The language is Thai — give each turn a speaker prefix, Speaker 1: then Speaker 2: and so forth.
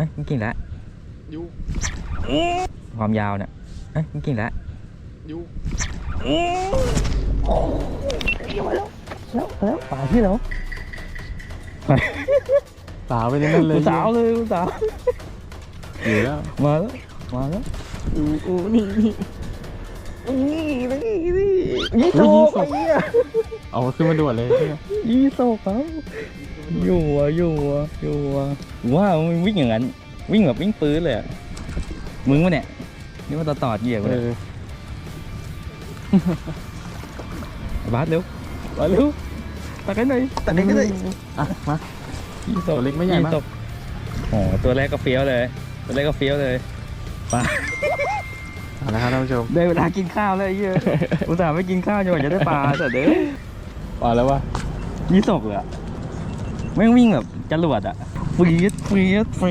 Speaker 1: อ้ยมันกิ่งแล้ว
Speaker 2: ยู
Speaker 1: ความยาวเนี่ยเอ้ยมันกิ่งแล้ว
Speaker 2: ยู
Speaker 1: แล้วแล้วป่าที่แล้ว
Speaker 2: สาวไปนั่นเลย
Speaker 1: กูสาวเลยกูสาว
Speaker 2: อยู่แล้ว
Speaker 1: มาแล้วมาแล้วอู้อู้นี่นี่นี่นี่นี่ยี่โซกไอ้เหี้ย
Speaker 2: เอาขึ้นมาด่วนเลย
Speaker 1: ยี่โซกเขาอยู่อะอยู่อะอยู่อะว้าวมันวิ่งอย่างนั้น วิ่งแบบวิ่งปื้นเลยอะมึงวะเนี่ยนี่ว่าต่อต่อเหยียบ
Speaker 2: เอ
Speaker 1: เลย
Speaker 2: อ
Speaker 1: บาสเร็วบาสเร็วตัดกันหน่อยตัดกันหน่อย
Speaker 2: อะมา
Speaker 1: ยี่โซ
Speaker 2: ตัวเล็กไม่ใหญ่มาก
Speaker 1: ยี่โซกโอ้ตัวแรกก็เฟี้ยวเลย ตัวแรกก็เฟี้ยวเลยไป
Speaker 2: เอาละครับท่านผู้ชม
Speaker 1: ได้เวลากินข้าวแล้วไอ้เหี้ยอุตส่าห์ไม่กินข้าวจนกว่าจะได้ปลาแต่เด้อ
Speaker 2: มาแล้ววะ
Speaker 1: ยี่สกเลยอะแม่งวิ่งแบบจรวดอะฟรีดฟรีดฟรี